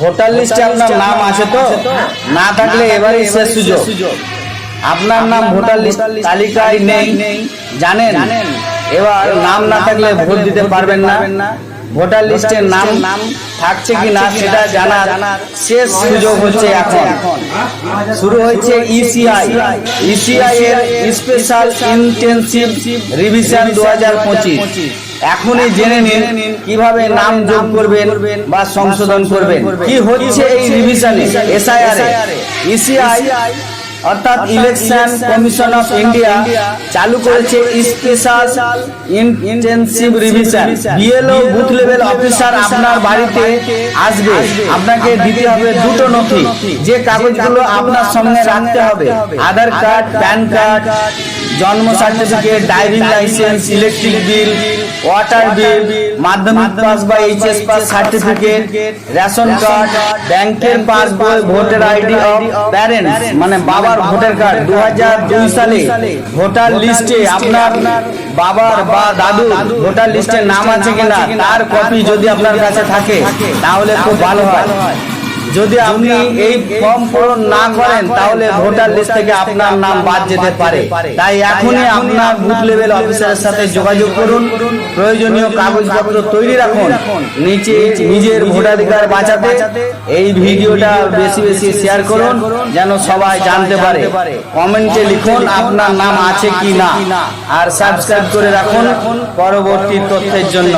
Voter লিস্টে আপনার নাম আছে তো? না থাকলে এবারে শেষ সুযোগ। আপনার নাম ভোটার লিস্ট তালিকায় নেই। জানেন? এবার নাম না থাকলে ভোট দিতে পারবেন না। ভোটার লিস্টের নাম নাম থাকছে কি না সেটা জানার শেষ সুযোগ হচ্ছে এখন। শুরু হয়েছে E ইসিআই ইসিআই এর স্পেশাল ইন্টেনসিভ রিভিশন দু হাজার পঁচিশ। এখনই জেনে নিন কীভাবে নাম যোগ করবেন বা সংশোধন করবেন? কি হচ্ছে এই রিভিশনে এসআইআর ইসিআই অর্থাৎ ইলেকশন কমিশন অফ ইন্ডিয়া চালু করেছে special intensive revision BLO booth level officer আপনার বাড়িতে আসবে। আপনাকে দিতে হবে দুটো নথি। যে কাগজগুলো আপনার সঙ্গে রাখতে হবে। আধার কার্ড প্যান কার্ড জন্ম certificate driving licence electric bill water bill মাধ্যমিক পাস বা HS pass certificate ration card ব্যাংকের পাসবই ভোটার আইডি অফ প্যারেন্টস মানে বাবার ভোটার কার্ড দু সালে ভোটার লিস্টে আপনার বাবার বা দাদুর ভোটার লিস্টে নাম আছে কিনা? তার কপি যদি আপনার কাছে থাকে তাহলে খুব ভালো হয়। যদি আপনি এই ফর্ম পূরণ না করেন তাহলে ভোটার লিস্ট থেকে আপনার নাম বাদ যেতে পারে। তাই এখনই আপনার বুথ লেভেল অফিসারের সাথে যোগাযোগ করুন প্রয়োজনীয় কাগজপত্র তৈরি রাখুন নিচে নিজের ভোটাধিকার বাঁচাতে এই ভিডিওটা বেশি বেশি শেয়ার করুন যেন সবাই জানতে পারে কমেন্টে লিখুন আপনার নাম আছে কি না। আর সাবস্ক্রাইব করে রাখুন। পরবর্তী তথ্যের জন্য।